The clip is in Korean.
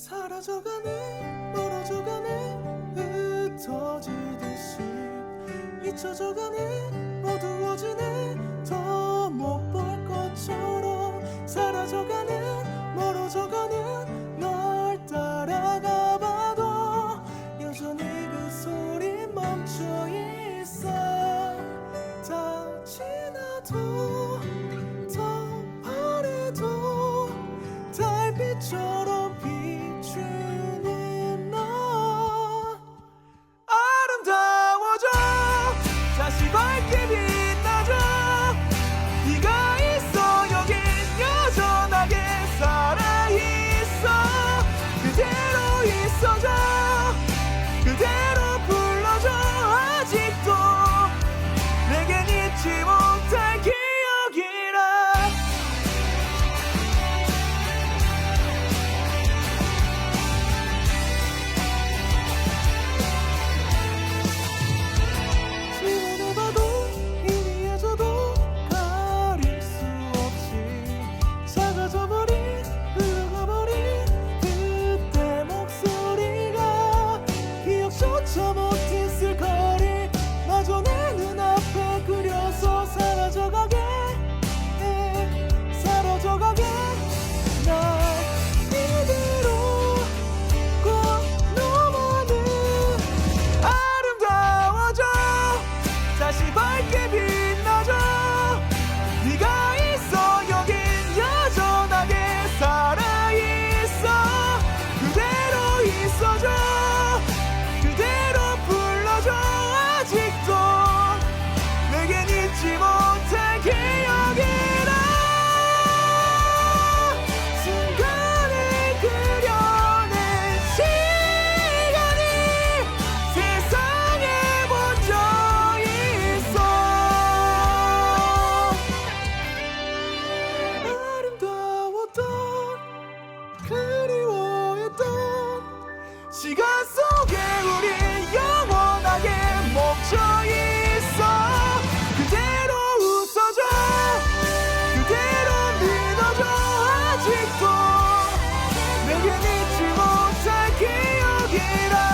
사라져가네 멀어져가네 흩어지듯이. 잊혀져가네 어두워지네 더 못 볼 것처럼. 사라져가는 멀어져가는 널 따라가 봐도 여전히 그 소리 멈춰 있어. 다 지나도 시간 속에 우리 영원하게 멈춰 있어. 그대로 웃어줘. 그대로 믿어줘. 아직도 내겐 잊지 못할 기억이라.